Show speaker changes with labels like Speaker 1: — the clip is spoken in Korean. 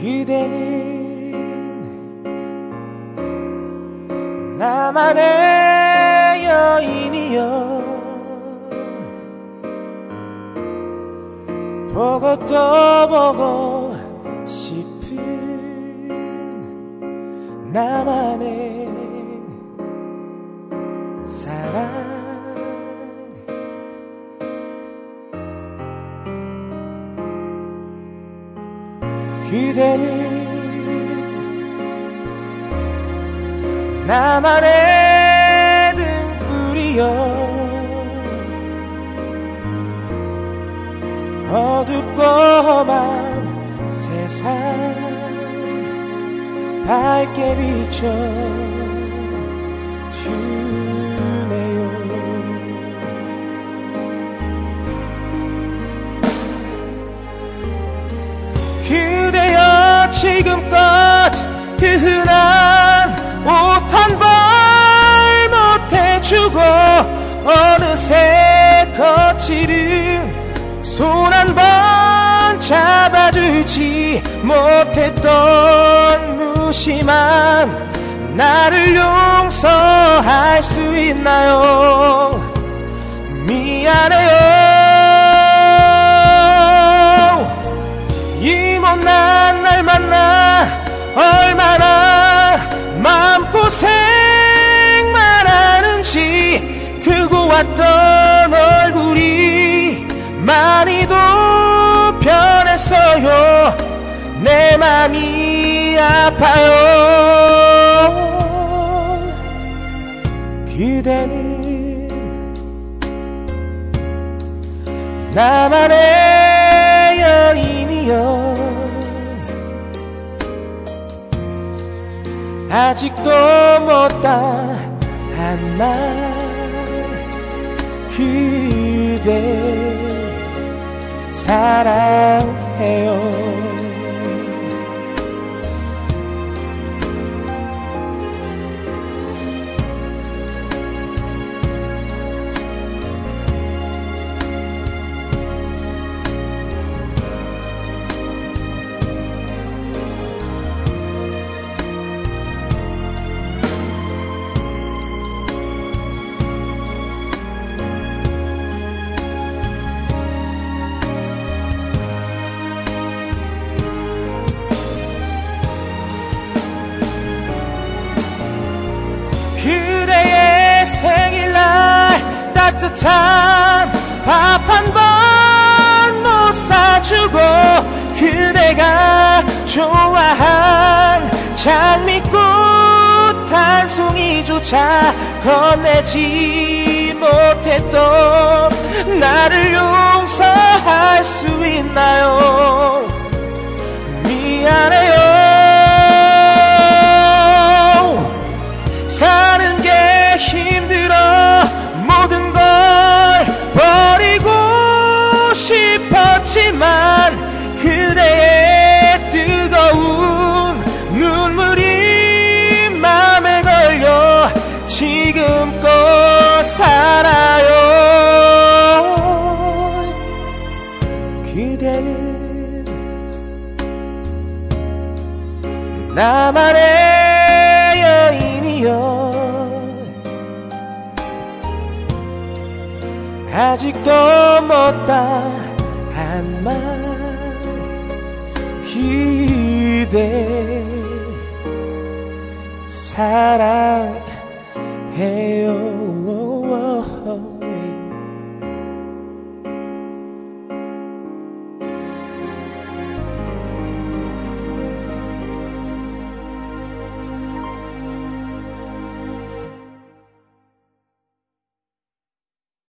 Speaker 1: 그대는 나만의 여인이여. 보고 또 보고 싶은 나만의 그대는 나만의 등불이여 어둡고 험한 세상 밝게 비춰 주 흔한 옷 한 벌 못해주고 어느새 거칠은 손 한 번 잡아주지 못했던 무심한 나를 용서할 수 있나요? 미안해요. 이 못난 날 만나 얼마나 마음고생만 하는지 크고 왔던 얼굴이 많이도 변했어요. 내 맘이 아파요. 그대는 나만의 아직도 못다 한 말. 그대 사랑해요 그대의 생일날 따뜻한 밥 한 번 못 사주고 그대가 좋아한 장미꽃 한 송이조차 건네지 못했던 나를 용서할 수 있나요 싶었지만 그대의 뜨거운 눈물이 맘에 걸려 지금껏 살아요. 그대는 나만의 여인이여. 아직도 못다 한말 그대 사랑해요